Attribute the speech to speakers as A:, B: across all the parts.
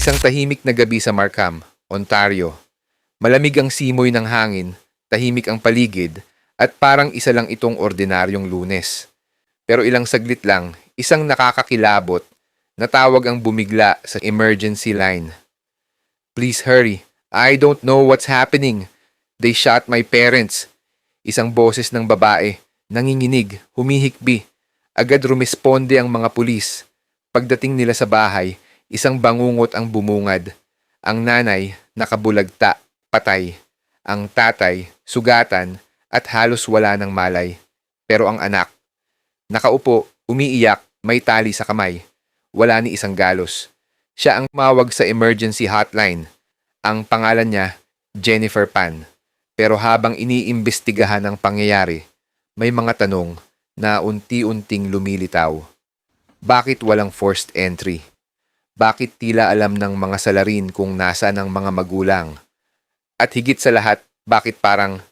A: Isang tahimik na gabi sa Markham, Ontario. Malamig ang simoy ng hangin, tahimik ang paligid, at parang isa lang itong ordinaryong lunes. Pero ilang saglit lang, isang nakakakilabot na tawag ang bumigla sa emergency line. Please hurry. I don't know what's happening. They shot my parents. Isang boses ng babae, nanginginig, humihikbi. Agad rumesponde ang mga pulis. Pagdating nila sa bahay, isang bangungot ang bumungad. Ang nanay, nakabulagta, patay. Ang tatay, sugatan, at halos wala ng malay. Pero ang anak, nakaupo, umiiyak, may tali sa kamay. Wala ni isang galos. Siya ang mawag sa emergency hotline. Ang pangalan niya, Jennifer Pan. Pero habang iniimbestigahan ang pangyayari, may mga tanong na unti-unting lumilitaw. Bakit walang forced entry? Bakit tila alam ng mga salarin kung nasa ng mga magulang? At higit sa lahat, bakit parang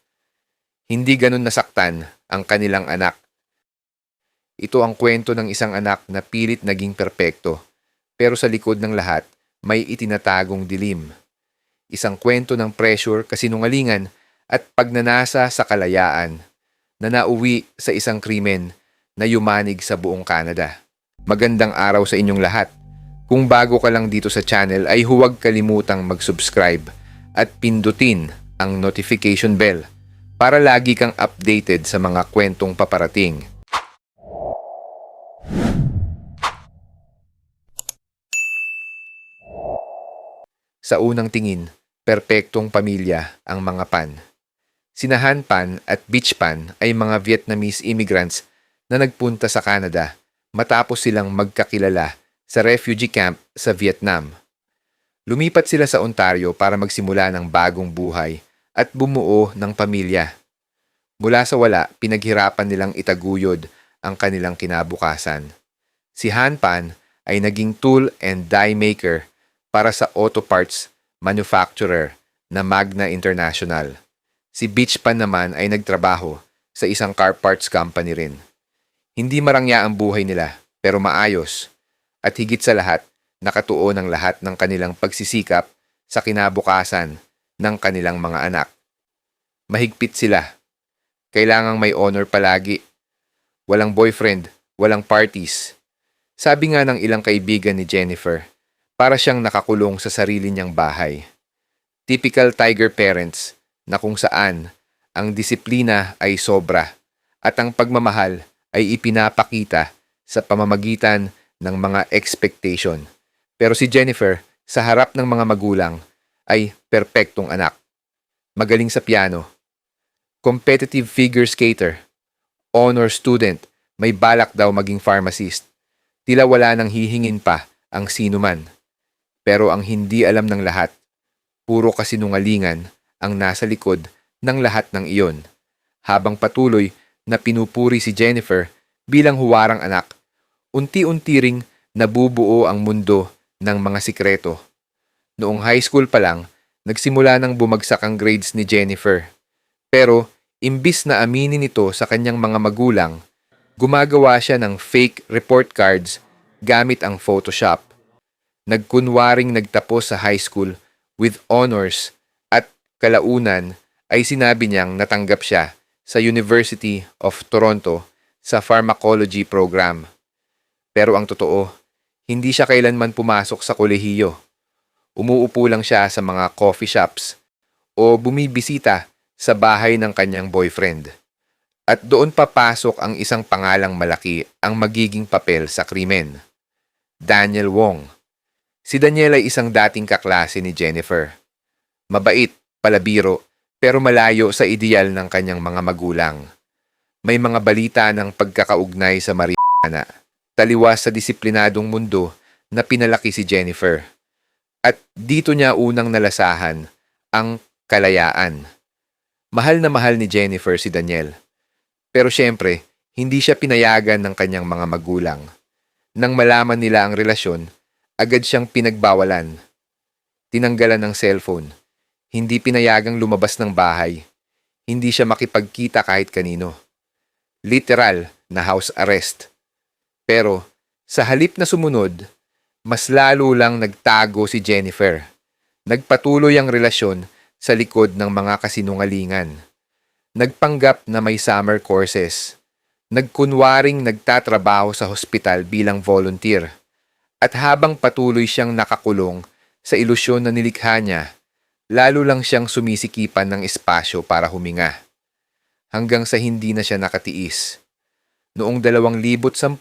A: hindi ganun nasaktan ang kanilang anak? Ito ang kwento ng isang anak na pilit naging perpekto, pero sa likod ng lahat, may itinatagong dilim. Isang kwento ng pressure, kasinungalingan, at pagnanasa sa kalayaan na nauwi sa isang krimen na yumanig sa buong Canada. Magandang araw sa inyong lahat. Kung bago ka lang dito sa channel ay huwag kalimutang mag-subscribe at pindutin ang notification bell para lagi kang updated sa mga kwentong paparating. Sa unang tingin, perpektong pamilya ang mga Pan. Sinahan Pan at Beach Pan ay mga Vietnamese immigrants na nagpunta sa Canada matapos silang magkakilala sa refugee camp sa Vietnam. Lumipat sila sa Ontario para magsimula ng bagong buhay at bumuo ng pamilya. Mula sa wala, pinaghirapan nilang itaguyod ang kanilang kinabukasan. Si Han Pan ay naging tool and die maker para sa auto parts manufacturer na Magna International. Si Beach Pan naman ay nagtrabaho sa isang car parts company rin. Hindi marangya ang buhay nila, pero maayos. At higit sa lahat, nakatuon ang lahat ng kanilang pagsisikap sa kinabukasan ng kanilang mga anak. Mahigpit sila. Kailangang may honor palagi. Walang boyfriend, walang parties. Sabi nga ng ilang kaibigan ni Jennifer, para siyang nakakulong sa sarili niyang bahay. Typical tiger parents na kung saan ang disiplina ay sobra at ang pagmamahal ay ipinapakita sa pamamagitan ng mga expectation. Pero si Jennifer, sa harap ng mga magulang, ay perpektong anak. Magaling sa piano. Competitive figure skater. Honor student. May balak daw maging pharmacist. Tila wala nang hihingin pa ang sino man. Pero ang hindi alam ng lahat, puro kasinungalingan ang nasa likod ng lahat ng iyon. Habang patuloy na pinupuri si Jennifer bilang huwarang anak, unti-unti ring nabubuo ang mundo ng mga sikreto. Noong high school pa lang, nagsimula nang bumagsak ang grades ni Jennifer. Pero, imbis na aminin ito sa kanyang mga magulang, gumagawa siya ng fake report cards gamit ang Photoshop. Nagkunwaring nagtapos sa high school with honors at kalaunan ay sinabi niyang natanggap siya sa University of Toronto sa pharmacology program. Pero ang totoo, hindi siya kailanman pumasok sa kolehiyo. Umuupo lang siya sa mga coffee shops o bumibisita sa bahay ng kanyang boyfriend. At doon papasok ang isang pangalang malaki ang magiging papel sa krimen. Daniel Wong. Si Daniel ay isang dating kaklase ni Jennifer. Mabait, palabiro, pero malayo sa ideal ng kanyang mga magulang. May mga balita ng pagkakaugnay sa Mariana, taliwas sa disiplinadong mundo na pinalaki si Jennifer. At dito niya unang nalasahan ang kalayaan. Mahal na mahal ni Jennifer si Daniel. Pero syempre, hindi siya pinayagan ng kanyang mga magulang. Nang malaman nila ang relasyon, agad siyang pinagbawalan. Tinanggalan ng cellphone. Hindi pinayagang lumabas ng bahay. Hindi siya makipagkita kahit kanino. Literal na house arrest. Pero sa halip na sumunod, mas lalo lang nagtago si Jennifer. Nagpatuloy ang relasyon sa likod ng mga kasinungalingan. Nagpanggap na may summer courses. Nagkunwaring nagtatrabaho sa hospital bilang volunteer. At habang patuloy siyang nakakulong sa ilusyon na nilikha niya, lalo lang siyang sumisikipan ng espasyo para huminga. Hanggang sa hindi na siya nakatiis. Noong 2010,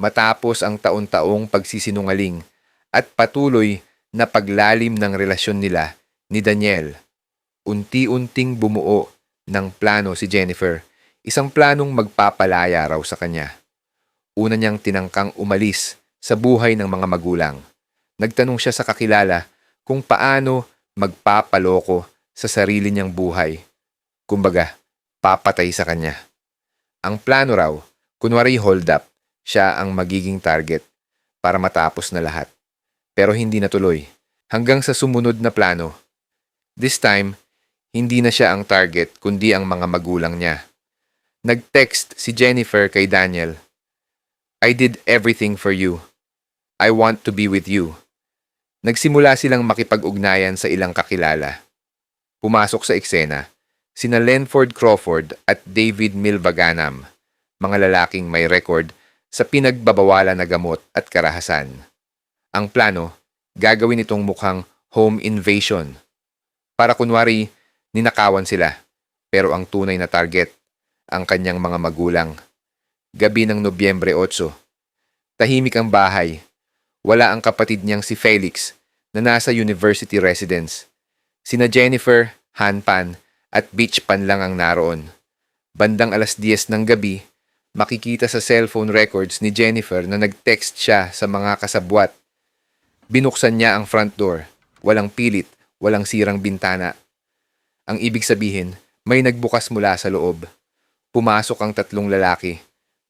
A: matapos ang taon-taong pagsisinungaling at patuloy na paglalim ng relasyon nila ni Daniel, unti-unting bumuo ng plano si Jennifer, isang planong magpapalaya raw sa kanya. Una niyang tinangkang umalis sa buhay ng mga magulang. Nagtanong siya sa kakilala kung paano magpapaloko sa sarili niyang buhay. Kumbaga, papatay sa kanya. Ang plano raw, kunwari hold up, siya ang magiging target para matapos na lahat. Pero hindi natuloy. Hanggang sa sumunod na plano. This time, hindi na siya ang target kundi ang mga magulang niya. Nag-text si Jennifer kay Daniel. I did everything for you. I want to be with you. Nagsimula silang makipag-ugnayan sa ilang kakilala. Pumasok sa eksena, sina Lenford Crawford at David Milbaganam, mga lalaking may record sa pinagbabawalan na gamot at karahasan. Ang plano, gagawin itong mukhang home invasion. Para kunwari, ninakawan sila, pero ang tunay na target, ang kanyang mga magulang. Gabi ng Nobyembre 8. Tahimik ang bahay, wala ang kapatid niyang si Felix na nasa university residence. Sina Jennifer, Hanpan at Beach Pan lang ang naroon. Bandang alas 10 ng gabi, makikita sa cellphone records ni Jennifer na nag-text siya sa mga kasabwat. Binuksan niya ang front door. Walang pilit, walang sirang bintana. Ang ibig sabihin, may nagbukas mula sa loob. Pumasok ang tatlong lalaki.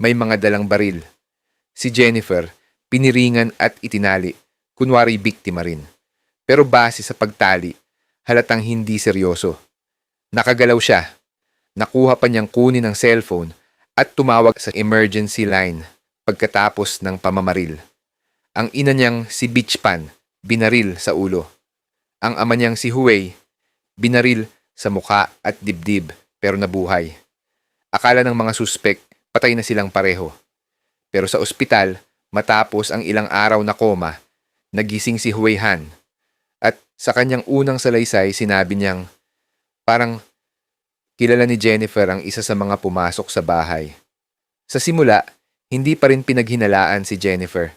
A: May mga dalang baril. Si Jennifer, piniringan at itinali, kunwari biktima rin. Pero base sa pagtali, halatang hindi seryoso. Nakagalaw siya. Nakuha pa niyang kunin ang cellphone at tumawag sa emergency line pagkatapos ng pamamaril. Ang ina niyang si Bitchpan, binaril sa ulo. Ang ama niyang si Huwei, binaril sa mukha at dibdib pero nabuhay. Akala ng mga suspek, patay na silang pareho. Pero sa ospital, Matapos ang ilang araw na koma, nagising si Huwei Han. At sa kanyang unang salaysay, sinabi niyang, parang kilala ni Jennifer ang isa sa mga pumasok sa bahay. Sa simula, hindi pa rin pinaghinalaan si Jennifer.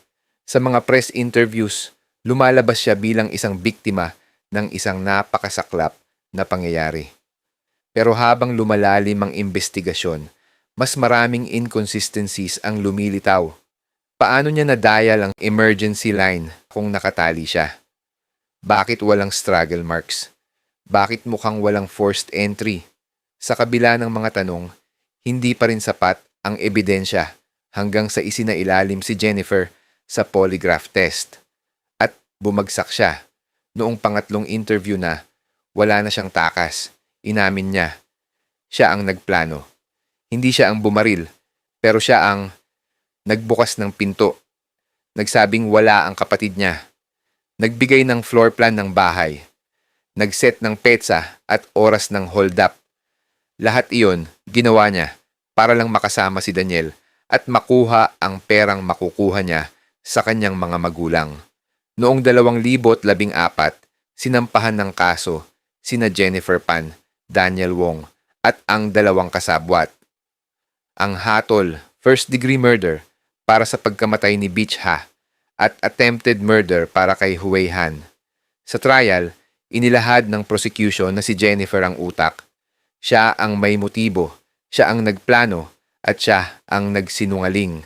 A: Sa mga press interviews, lumalabas siya bilang isang biktima ng isang napakasaklap na pangyayari. Pero habang lumalalim ang investigasyon, mas maraming inconsistencies ang lumilitaw. Paano niya na-dial ang emergency line kung nakatali siya? Bakit walang struggle marks? Bakit mukhang walang forced entry? Sa kabila ng mga tanong, hindi pa rin sapat ang ebidensya hanggang sa isinailalim si Jennifer sa polygraph test. At bumagsak siya. Noong pangatlong interview na, wala na siyang takas. Inamin niya. Siya ang nagplano. Hindi siya ang bumaril, pero siya ang Nagbukas ng pinto. Nagsabing wala ang kapatid niya. Nagbigay ng floor plan ng bahay. Nagset ng petsa at oras ng hold up. Lahat iyon ginawa niya para lang makasama si Daniel at makuha ang perang makukuha niya sa kanyang mga magulang. Noong 2014, sinampahan ng kaso sina Jennifer Pan, Daniel Wong at ang dalawang kasabwat. Ang hatol, first degree murder, para sa pagkamatay ni Beach Ha at attempted murder para kay Huwei Han. Sa trial, inilahad ng prosecution na si Jennifer ang utak. Siya ang may motibo, siya ang nagplano, at siya ang nagsinungaling.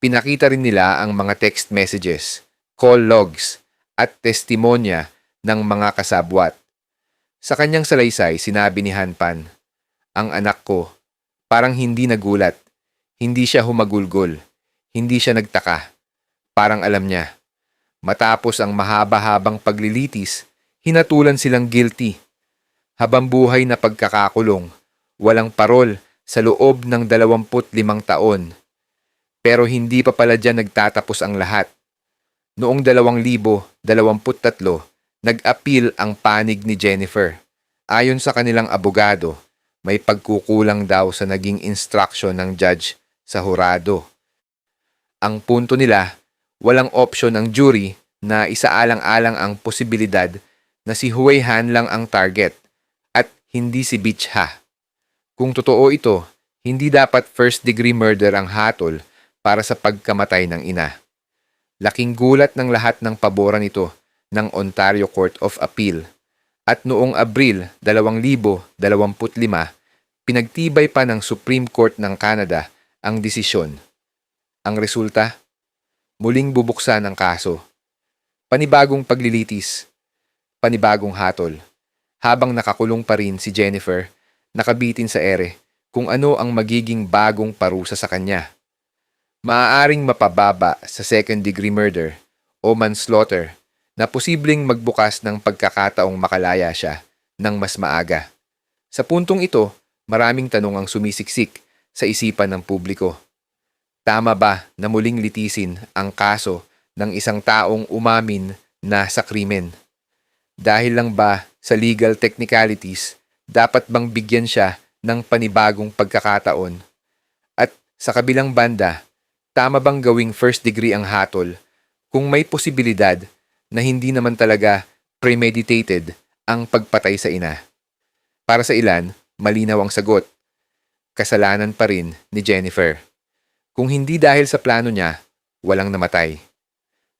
A: Pinakita rin nila ang mga text messages, call logs, at testimonya ng mga kasabwat. Sa kanyang salaysay, sinabi ni Hanpan, Ang anak ko, parang hindi nagulat, hindi siya humagulgol hindi siya nagtaka. Parang alam niya. Matapos ang mahaba-habang paglilitis, hinatulan silang guilty. Habang buhay na pagkakakulong, walang parol sa loob ng 25 taon. Pero hindi pa pala dyan nagtatapos ang lahat. Noong 2023, nag-appeal ang panig ni Jennifer. Ayon sa kanilang abogado, may pagkukulang daw sa naging instruction ng judge sa hurado. Ang punto nila, walang option ang jury na isaalang-alang ang posibilidad na si Huwei Han lang ang target hindi si Beach Ha. Kung totoo ito, hindi dapat first-degree murder ang hatol para sa pagkamatay ng ina. Laking gulat ng lahat ng paboran ito ng Ontario Court of Appeal at noong Abril 2025, pinagtibay pa ng Supreme Court ng Canada ang desisyon. Ang resulta, muling bubuksan ang kaso. Panibagong paglilitis, panibagong hatol. Habang nakakulong pa rin si Jennifer, nakabitin sa ere kung ano ang magiging bagong parusa sa kanya. Maaaring mapababa sa second degree murder o manslaughter na posibleng magbukas ng pagkakataong makalaya siya ng mas maaga. Sa puntong ito, maraming tanong ang sumisiksik sa isipan ng publiko. Tama ba na muling litisin ang kaso ng isang taong umamin na sa krimen? Dahil lang ba sa legal technicalities, dapat bang bigyan siya ng panibagong pagkakataon? At sa kabilang banda, tama bang gawing first degree ang hatol kung may posibilidad na hindi naman talaga premeditated ang pagpatay sa ina? Para sa ilan, malinaw ang sagot. Kasalanan pa rin ni Jennifer. Kung hindi dahil sa plano niya, walang namatay.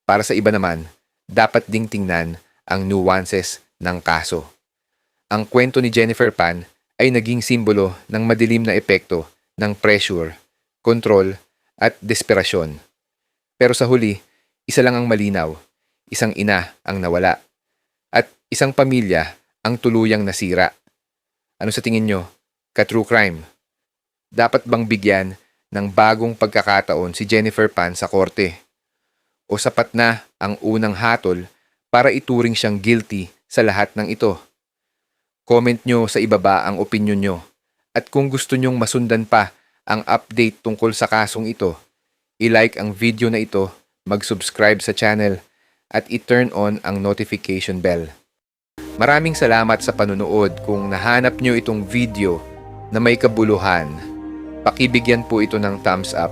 A: Para sa iba naman, dapat ding tingnan ang nuances ng kaso. Ang kwento ni Jennifer Pan ay naging simbolo ng madilim na epekto ng pressure, control, at desperasyon. Pero sa huli, isa lang ang malinaw. Isang ina ang nawala. At isang pamilya ang tuluyang nasira. Ano sa tingin nyo? Ka-true crime. Dapat bang bigyan ng bagong pagkakataon si Jennifer Pan sa korte? O sapat na ang unang hatol para ituring siyang guilty sa lahat ng ito? Comment nyo sa ibaba ang opinion nyo. At kung gusto nyong masundan pa ang update tungkol sa kasong ito, i-like ang video na ito, mag-subscribe sa channel, at i-turn on ang notification bell. Maraming salamat sa panunood kung nahanap nyo itong video na may kabuluhan. Pakibigyan po ito ng thumbs up,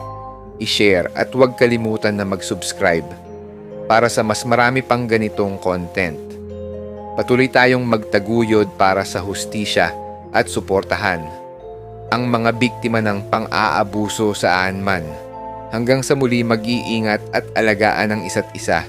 A: i-share at huwag kalimutan na mag-subscribe para sa mas marami pang ganitong content. Patuloy tayong magtaguyod para sa hustisya at suportahan ang mga biktima ng pang-aabuso saan man. Hanggang sa muli mag-iingat at alagaan ang isa't isa